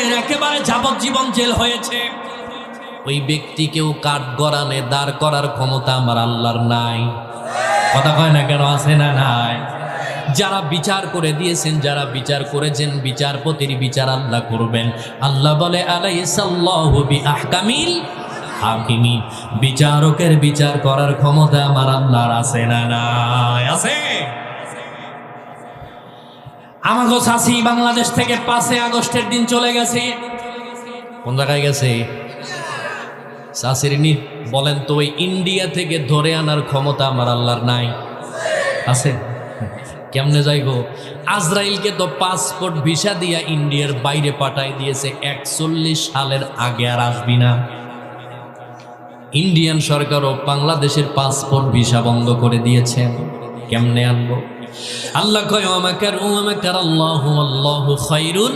বছরের একেবারে যাবজ্জীবন জেল হয়েছে। ওই ব্যক্তিকেও কাঠ গড়ানে দাঁড় করার ক্ষমতা আমার আল্লাহর নাই। কথা কয় না কেন, আছে না নাই? যারা বিচার করে দিয়েছেন, যারা বিচার করেছেন, বিচারপতির বিচার আল্লাহ করবেন। আল্লাহ বলে বিচারকের বিচার করার ক্ষমতা আমার আল্লাহর আছে না নাই? আছে? আমাগো চাষি বাংলাদেশ থেকে পাঁচে আগস্টের দিন চলে গেছে। কোন জায়গায় গেছে? চাষির বলেন তো, ওই ইন্ডিয়া থেকে ধরে আনার ক্ষমতা আমার আল্লাহর নাই। আছে? কেমনে যাইব? আজরাইলকে তো পাসপোর্ট ভিসা দিয়া ইন্ডিয়ার বাইরে পাঠাই দিয়েছে, একচল্লিশ সালের আগে আর আসবি না। ইন্ডিয়ান সরকারও বাংলাদেশের পাসপোর্ট ভিসা বন্ধ করে দিয়েছে। কেমনে আনব? আল্লাহ কয় আমাকে আল্লাহ আল্লাহ খৈরুন